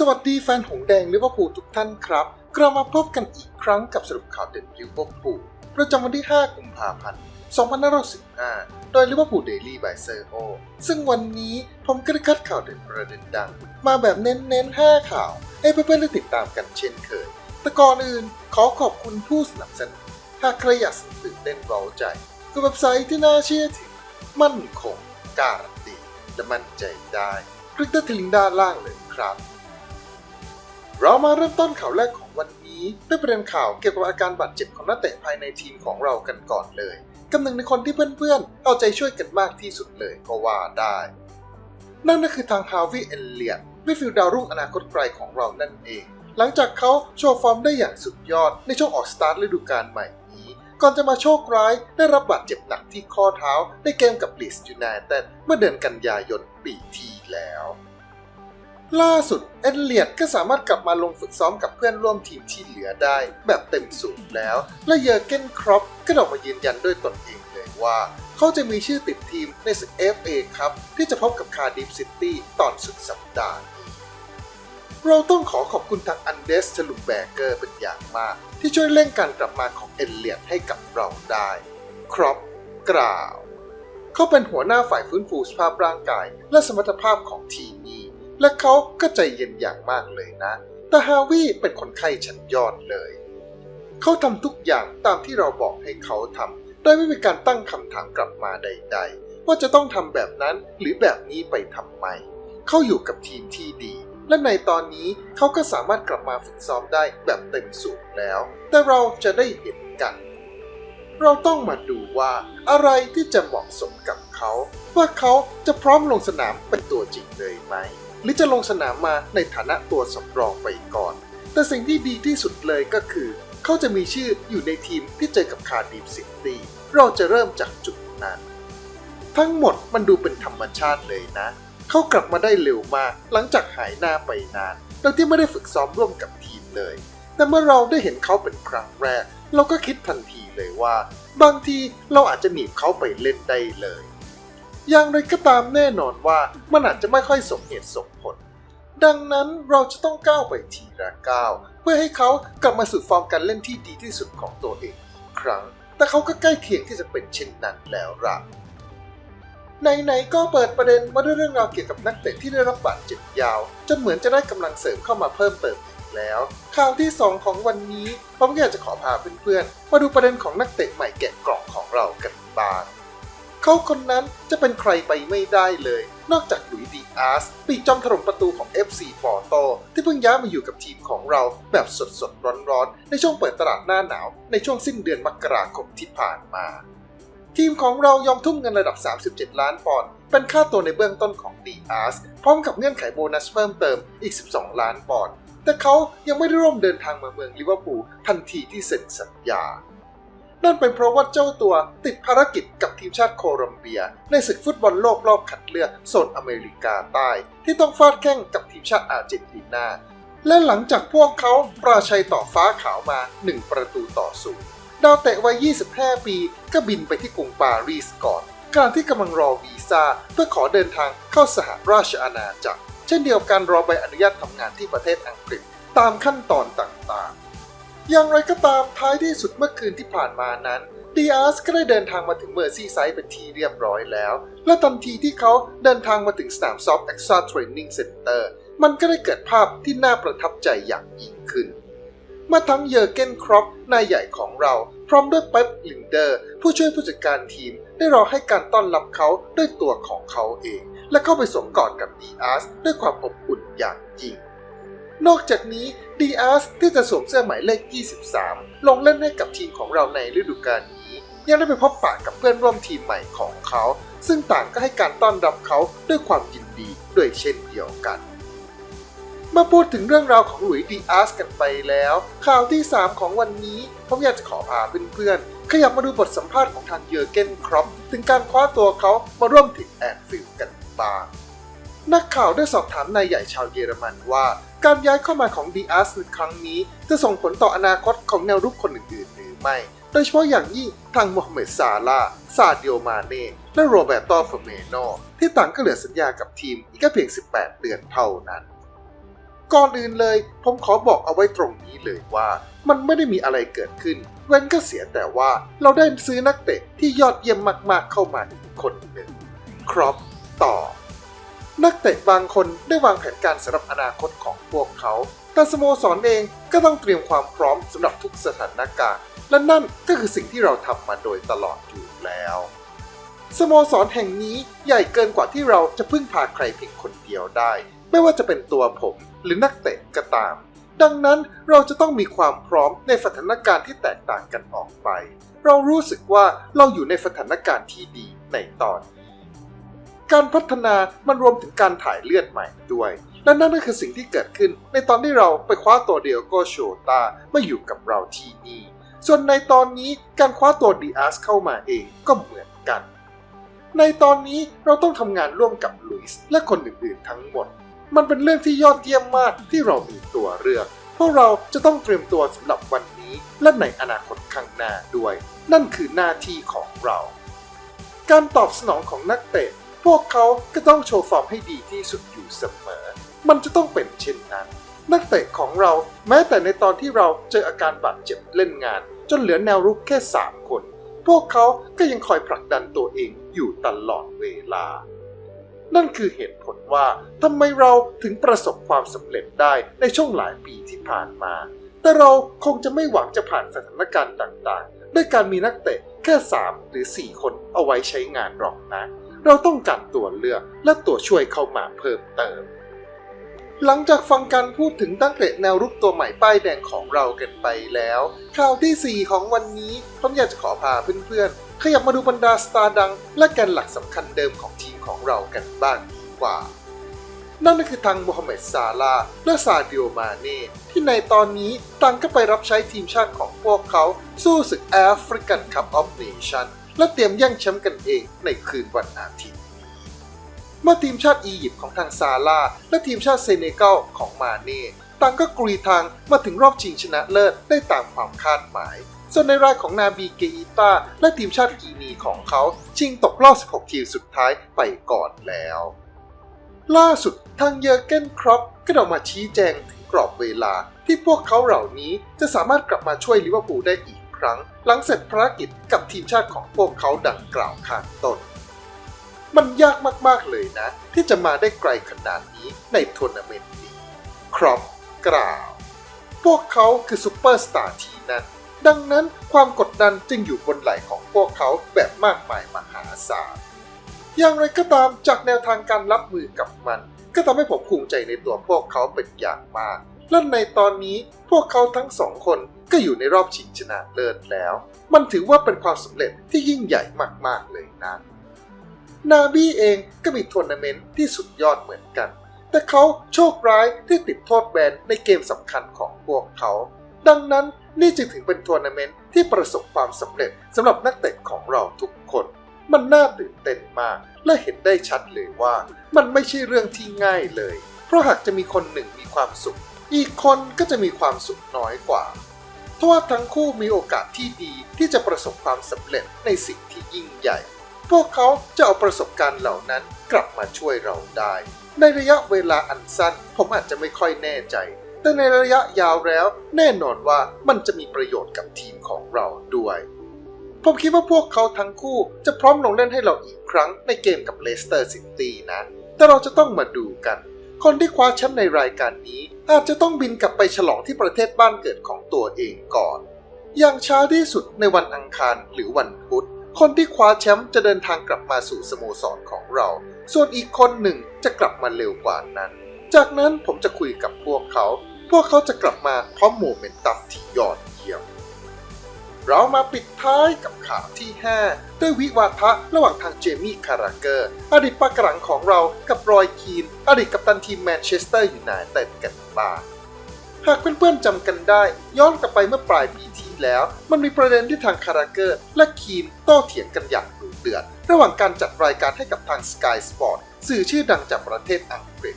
สวัสดีแฟนหงแดงลิเวอร์พูลทุกท่านครับ กลับมาพบกันอีกครั้งกับสรุปข่าวเด่นลิเวอร์พูลประจำวันที่ 5 กุมภาพันธ์ 2515โดยลิเวอร์พูลเดลี่บายเซอร์โอซึ่งวันนี้ผมก็ได้คัดข่าวเด่นประเด็นดัง มาแบบเน้นๆ 5 ข่าวให้เพื่อนๆได้ติดตามกันเช่นเคย แต่ก่อนอื่นขอขอบคุณผู้สนับสนุน หากใครอยากสนุกตื่นเต้นเร้าใจกับเว็บไซต์ที่น่าเชื่อถือ มั่นคงการันตีและมั่นใจได้คลิกที่ลิงก์ด้านล่างเลยครับ เรามาเริ่มต้นข่าวแรกของวันนี้ด้วยประเด็นข่าวเกี่ยวกับอาการบาดเจ็บของนักเตะภายในทีมของเรากันก่อนเลยกำหนึ่งในคนที่เพื่อนๆ เอาใจช่วยกันมากที่สุดเลยก็ว่าได้ นั่นก็คือทางฮาวิเอลเลียตมิฟิลด์ดาวรุ่งอนาคตไกลของเรานั่นเอง หลังจากเขาโชว์ฟอร์มได้อย่างสุดยอดในช่วงออกสตาร์ทฤดูกาลใหม่นี้ ก่อนจะมาโชคร้ายได้รับบาดเจ็บหนักที่ข้อเท้าในเกมกับลีสยูไนเต็ดเมื่อเดือนกันยายนปีที่แล้ว ล่าสุดเอลเลียดก็สามารถกลับมาลงฝึกซ้อมกับเพื่อนร่วมทีมที่เหลือได้ แบบเต็มสูบแล้ว และเยอร์เกนครอปก็ออกมายืนยันด้วยตนเองเลยว่า เขาจะมีชื่อติดทีมในศึก FA ครับ ที่จะพบกับคาร์ดิฟซิตี้ตอนสุดสัปดาห์นี้เราต้องขอขอบคุณทางอันเดสชลุมแบเกอร์เป็นอย่างมาก ที่ช่วยเร่งการกลับมาของเอลเลียดให้กับเราได้ ครอปกล่าว เขาเป็นหัวหน้าฝ่ายฟื้นฟูสภาพร่างกาย และสมรรถภาพของทีม และเขาก็ใจเย็นอย่างมากเลยนะ แต่ฮาวิเป็นคนไข้ชั้นยอดเลย เขาทำทุกอย่างตามที่เราบอกให้เขาทำโดยไม่มีการตั้งคำถามกลับมาใด ๆ ว่าจะต้องทำแบบนั้นหรือแบบนี้ไปทำไม เขาอยู่กับทีมที่ดี และในตอนนี้เขาก็สามารถกลับมาฝึกซ้อมได้แบบเต็มสูบแล้ว แต่เราจะได้เห็นกันเราต้องมาดูว่าอะไรที่จะเหมาะสมกับเขา ว่าเขาจะพร้อมลงสนามเป็นตัวจริงเลยไหม รือจะลงสนามมาในฐานะตัวสำรองไปก่อน แต่สิ่งที่ดีที่สุดเลยก็คือ เขาจะมีชื่ออยู่ในทีมที่เจอกับคาร์ดิฟซิตี้เราจะเริ่มจากจุดนั้น ทั้งหมดมันดูเป็นธรรมชาติเลยนะ เขากลับมาได้เร็วมากหลังจากหายหน้าไปนานโดยที่ไม่ได้ฝึกซ้อมร่วมกับทีมเลย แต่เมื่อเราได้เห็นเขาเป็นครั้งแรก เราก็คิดทันทีเลยว่า บางทีเราอาจจะหนีบเขาไปเล่นได้เลย อย่างไรก็ตามแน่นอนว่ามันอาจจะไม่ค่อยสมเหตุสมผล ดังนั้นเราจะต้องก้าวไปทีละก้าวเพื่อให้เขากลับมาสู่ฟอร์มการเล่นที่ดีที่สุดของตัวเองอีกครั้ง แต่เขาก็ใกล้เคียงที่จะเป็นเช่นนั้นแล้วล่ะไหนๆก็เปิดประเด็นมาด้วยเรื่องราวเกี่ยวกับนักเตะที่ได้รับบาดเจ็บยาว จนเหมือนจะได้กำลังเสริมเข้ามาเพิ่มเติมอีกแล้ว ข่าวที่ 2 ของวันนี้ผมอยากจะขอพาเพื่อนๆมาดูประเด็นของนักเตะใหม่แกะกล่องของเรากันบ้าง เขาคนนั้นจะเป็นใครไปไม่ได้เลย นอกจากหลุยส์ดีอาร์สปีจอมถล่มประตูของ FC ปอร์โต ที่เพิ่งย้ายมาอยู่กับทีมของเราแบบสดๆ ร้อนๆ ในช่วงเปิดตลาดหน้าหนาว ในช่วงสิ้นเดือนมกราคมที่ผ่านมา ทีมของเรายอมทุ่มเงินระดับ 37 ล้านปอนด์เป็นค่าตัวในเบื้องต้นของดีอาร์สพร้อมกับเงื่อนไขโบนัสเพิ่มเติมอีก 12 ล้านปอนด์แต่เขายังไม่ได้ร่วมเดินทางมาเมืองลิเวอร์พูลทันทีที่เซ็นสัญญา นั่นเป็นเพราะว่าเจ้าตัวติดภารกิจกับทีมชาติโคลอมเบีย ในศึกฟุตบอลโลกรอบคัดเลือกโซนอเมริกาใต้ ที่ต้องฟาดแข่งกับทีมชาติอาร์เจนตินาและหลังจากพวกเขาปราชัยต่อฟ้าขาวมา 1 ประตูต่อศูนย์ดาวเตะวัย 25 ปี ก็บินไปที่กรุงปารีสก่อนขณะที่กำลังรอวีซ่าเพื่อขอเดินทางเข้าสหราชอาณาจักร เช่นเดียวกันรอใบอนุญาตทำงานที่ประเทศอังกฤษ ตามขั้นตอนต่างๆ อย่างไรก็ตามท้ายที่สุดเมื่อคืนที่ผ่านมานั้นดีอาร์สก็ได้เดินทางมาถึงเมอร์ซีไซด์เป็นทีเรียบร้อยแล้ว และทันทีที่เขาเดินทางมาถึงสนามซอฟต์เอ็กซ์ตร้าเทรนนิ่งเซ็นเตอร์มันก็ได้เกิดภาพที่น่าประทับใจอย่างยิ่งขึ้นเมื่อทั้งเยอร์เกนครอปนายใหญ่ของเรา พร้อมด้วยเป๊ปลินเดอร์ ผู้ช่วยผู้จัดการทีม ได้รอให้การต้อนรับเขาด้วยตัวของเขาเอง และเข้าไปสวมกอดกับดีอาร์สด้วยความอบอุ่นอย่างยิ่ง นอกจากนี้ดีอาร์สที่จะสวมเสื้อหมายเลข 23 ลงเล่นให้กับทีมของเราในฤดูกาลนี้ ยังได้ไปพบปะกับเพื่อนร่วมทีมใหม่ของเขา ซึ่งต่างก็ให้การต้อนรับเขาด้วยความยินดีด้วยเช่นเดียวกันมาพูดถึงเรื่องราวของหลุยส์ดีอาร์สกันไปแล้ว ข่าวที่ 3 ของวันนี้ผมอยากจะขอพาเพื่อนๆขยับมาดูบทสัมภาษณ์ของทางเยอร์เกนครอปถึงการคว้าตัวเขามาร่วมถึงแอนฟิลด์กันบ้าง นักข่าวได้สอบถามนายใหญ่ชาวเยอรมันว่า การย้ายเข้ามาของดีอาร์สในครั้งนี้ จะส่งผลต่ออนาคตของแนวรุกคนอื่นๆ หรือไม่ โดยเฉพาะอย่างยิ่งทางโมฮัมเหม็ดซาลาซาดิโอมาเน่ และโรเบโตเฟเมโนที่ต่างก็เหลือสัญญากับทีมอีกแค่เพียง 18 เดือนเท่านั้น ก่อนอื่นเลย ผมขอบอกเอาไว้ตรงนี้เลยว่า มันไม่ได้มีอะไรเกิดขึ้น เว้นก็เสียแต่ว่าเราได้ซื้อนักเตะที่ยอดเยี่ยมมากๆเข้ามาอีกคนหนึ่งครอปต่อ นักเตะบางคนได้วางแผนการสำหรับอนาคตของพวกเขา แต่สโมสรเองก็ต้องเตรียมความพร้อมสำหรับทุกสถานการณ์ และนั่นก็คือสิ่งที่เราทำมาโดยตลอดอยู่แล้ว สโมสรแห่งนี้ใหญ่เกินกว่าที่เราจะพึ่งพาใครเพียงคนเดียวได้ ไม่ว่าจะเป็นตัวผมหรือนักเตะก็ตาม ดังนั้นเราจะต้องมีความพร้อมในสถานการณ์ที่แตกต่างกันออกไป เรารู้สึกว่าเราอยู่ในสถานการณ์ที่ดีในตอนนี้ การพัฒนามันรวมถึงการถ่ายเลือดใหม่ด้วยและนั่นก็คือสิ่งที่เกิดขึ้น ในตอนที่เราไปคว้าตัวเดียโกโชตามาอยู่กับเราที่นี่ ส่วนในตอนนี้การคว้าตัวดีอาร์สเข้ามาเองก็เหมือนกัน ในตอนนี้เราต้องทำงานร่วมกับลุยส์และคนอื่นๆทั้งหมด มันเป็นเรื่องที่ยอดเยี่ยมมากที่เรามีตัวเลือกพวกเราจะต้องเตรียมตัวสำหรับวันนี้และในอนาคตข้างหน้าด้วย นั่นคือหน้าที่ของเรา การตอบสนองของนักเตะ วกเขาก็ต้องโชว์ฟอร์มให้ดีที่สุดอยู่เสมอ มันจะต้องเป็นเช่นนั้น นักเตะของเราแม้แต่ในตอนที่เราเจออาการบาดเจ็บเล่นงาน จนเหลือแนวรุกแค่ 3 คน พวกเขาก็ยังคอยผลักดันตัวเองอยู่ตลอดเวลา นั่นคือเหตุผลว่าทำไมเราถึงประสบความสำเร็จได้ในช่วงหลายปีที่ผ่านมา แต่เราคงจะไม่หวังจะผ่านสถานการณ์ต่างๆ ด้วยการมีนักเตะแค่ 3 หรือ 4 คนเอาไว้ใช้งานหรอกนะ เราต้องการตัวเลือกและตัวช่วยเข้ามาเพิ่มเติม หลังจากฟังการพูดถึงตั้งเตะแนวรุกตัวใหม่ป้ายแดงของเรากันไปแล้ว ข่าวทีสี่ 4 ของวันนี้ผมอยากจะขอพาเพื่อนๆ ขยับมาดูบรรดาสตาร์ดัง และแกนหลักสำคัญเดิมของทีมของเรากันบ้างดีกว่านั่นก็คือทางโมฮัมเหม็ดซาลาและซาดิโอมาเน่ที่ในตอนนี้ต่างก็ไปรับใช้ทีมชาติของพวกเขาสู้ศึกแอฟริกันคัพออฟเนชั่น และเตรียมแย่งแชมป์กันเองในคืนวันอาทิตย์ เมื่อทีมชาติอียิปต์ของทางซาลาและทีมชาติเซเนกัลของมาเน่ต่างก็กรีทางมาถึงรอบชิงชนะเลิศได้ตามความคาดหมาย ส่วนในรายของนาบีเกอิตาและทีมชาติกีนีของเขาชิงตกรอบ 16 ทีมสุดท้ายไปก่อนแล้ว ล่าสุดทางเยอร์เกนครอปก็ออกมาชี้แจงถึงกรอบเวลาที่พวกเขาเหล่านี้จะสามารถกลับมาช่วยลิเวอร์พูลได้อีกครั้ง หลังเสร็จภารกิจกับทีมชาติของพวกเขาดังกล่าวข้างต้น มันยากมากๆเลยนะ ที่จะมาได้ไกลขนาดนี้ในทัวร์นาเมนต์นี้ครอปกล่าว พวกเขาคือซูเปอร์สตาร์ทีนั้น ดังนั้นความกดดันจึงอยู่บนไหล่ของพวกเขาแบบมากมายมหาศาลอย่างไรก็ตามจากแนวทางการรับมือกับมัน ก็ทำให้ผมภูมิใจในตัวพวกเขาเป็นอย่างมาก และในตอนนี้พวกเขาทั้งสองคนก็อยู่ในรอบชิงชนะเลิศแล้ว มันถือว่าเป็นความสำเร็จที่ยิ่งใหญ่มากๆเลยนะ นาบี้เองก็มีทัวร์นาเมนต์ที่สุดยอดเหมือนกัน แต่เขาโชคร้ายที่ติดโทษแบนในเกมสำคัญของพวกเขา ดังนั้นนี่จึงถึงเป็นทัวร์นาเมนต์ที่ประสบความสำเร็จสำหรับนักเตะของเราทุกคน มันน่าตื่นเต้นมาก และเห็นได้ชัดเลยว่า มันไม่ใช่เรื่องที่ง่ายเลย เพราะหากจะมีคนหนึ่งมีความสุข อีกคนก็จะมีความสุขน้อยกว่า เพราะว่าทั้งคู่มีโอกาสที่ดีที่จะประสบความสำเร็จในสิ่งที่ยิ่งใหญ่ พวกเขาจะเอาประสบการณ์เหล่านั้นกลับมาช่วยเราได้ ในระยะเวลาอันสั้นผมอาจจะไม่ค่อยแน่ใจ แต่ในระยะยาวแล้ว แน่นอนว่ามันจะมีประโยชน์กับทีมของเราด้วยผมคิดว่าพวกเขาทั้งคู่จะพร้อมลงเล่นให้เราอีกครั้งในเกมกับเลสเตอร์ซิตี้นะ แต่เราจะต้องมาดูกัน คนที่คว้าแชมป์ในรายการนี้ อาจจะต้องบินกลับไปฉลองที่ประเทศบ้านเกิดของตัวเองก่อน อย่างช้าที่สุดในวันอังคารหรือวันพุธ คนที่คว้าแชมป์จะเดินทางกลับมาสู่สโมสรของเรา ส่วนอีกคนหนึ่งจะกลับมาเร็วกว่านั้น จากนั้นผมจะคุยกับพวกเขา พวกเขาจะกลับมาพร้อมโมเมนตัมที่ยอด เรามาปิดท้ายกับข่าวที่ 5 ด้วยวิวาทะระหว่างทางเจมี่คาราเกอร์ อดีตปากหลังของเรากับรอยคีน อดีตกัปตันทีมแมนเชสเตอร์ยูไนเต็ดกันบ้างหากเพื่อนๆจำกันได้ ย้อนกลับไปเมื่อปลายปีที่แล้ว มันมีประเด็นที่ทางคาราเกอร์ และคีนโต้เถียงกันอย่างดุเดือด ระหว่างการจัดรายการให้กับทาง Sky Sport สื่อชื่อดังจากประเทศอังกฤษ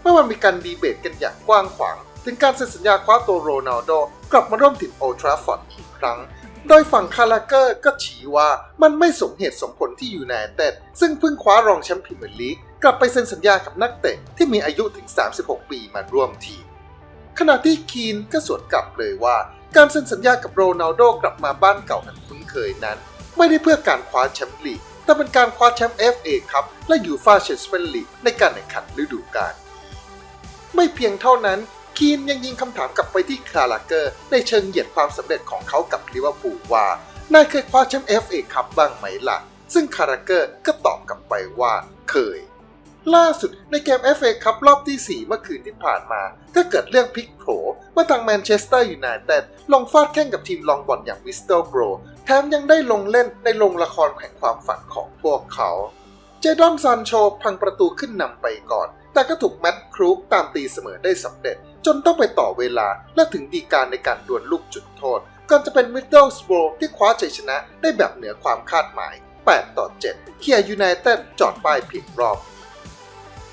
เมื่อมันมีการดีเบตกันอย่างกว้างขวาง ถึงการเซ็นสัญญาคว้าตัวโรนัลโด กลับมาร่วมถิ่นโอทราฟอร์ดอีกครั้ง โดยฝั่งคาราเกอร์ก็ชี้ว่ามันไม่สมเหตุสมผลที่ยูไนเต็ดซึ่งเพิ่งคว้ารองแชมป์พรีเมียร์ลีกกลับไปเซ็นสัญญากับนักเตะที่มีอายุถึง 36 ปีมาร่วมทีม ขณะที่คีนก็สวนกลับเลยว่าการเซ็นสัญญากับโรนัลโดกลับมาบ้านเก่าอันคุ้นเคยนั้น ไม่ได้เพื่อการคว้าแชมป์ลีกแต่เป็นการคว้าแชมป์ FA ครับและยูฟาแชมเปี้ยนลีกในการแข่งขันฤดูกาลไม่เพียงเท่านั้น คีนยังยิงคำถามกลับไปที่คาราเกอร์ ในเชิงเหยียดความสำเร็จของเขากับลิเวอร์พูลว่านายเคยคว้าแชมป์ FA ครับบ้างไหมล่ะ ซึ่งคาราเกอร์ก็ตอบกลับไปว่าเคย ล่าสุดในเกม FA คัพรอบที่ 4 เมื่อคืนที่ผ่านมา ก็เกิดเรื่องพลิกโผเมื่อทางแมนเชสเตอร์ยูไนเต็ดลงฟาดแข่งกับทีมลองบอลอย่างวิสเตอร์โบรแถมยังได้ลงเล่นในโรงละครแห่งความฝันของพวกเขา เจดอนซานโชพังประตูขึ้นนำไปก่อน แต่ก็ถูกแมตต์ครูกตามตีเสมอได้สำเร็จ จนต้องไปต่อเวลาและถึงดีการในการดวลลูกจุดโทษก่อนจะเป็นมิดเดิลสโบรที่คว้าชัยชนะได้แบบเหนือความคาดหมาย 8 ต่อ 7 เคียร์ยูไนเต็ดจอดป้ายผิดรอบ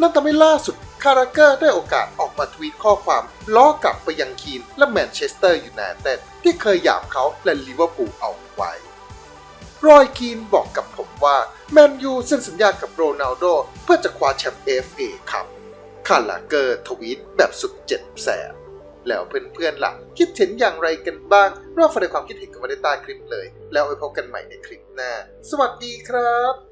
นั่นทำให้ล่าสุดคาราเกอร์ได้โอกาสออกมาทวีตข้อความ ล้อกลับไปยังคีนและแมนเชสเตอร์ยูไนเต็ดที่เคยหยามเขาและลิเวอร์พูลเอาไว้รอยคีนบอกกับผมว่า แมนยูเซ็นสัญญากับโรนัลโดเพื่อจะคว้าแชมป์ FA ครับ คาราเกอร์ทวีตแบบสุดเจ็บแสบ แล้วเพื่อนๆล่ะ คิดเห็นอย่างไรกันบ้างรอบแสดงความคิดเห็นกันมาได้ใต้คลิปเลย แล้วไว้พบกันใหม่ในคลิปหน้า สวัสดีครับ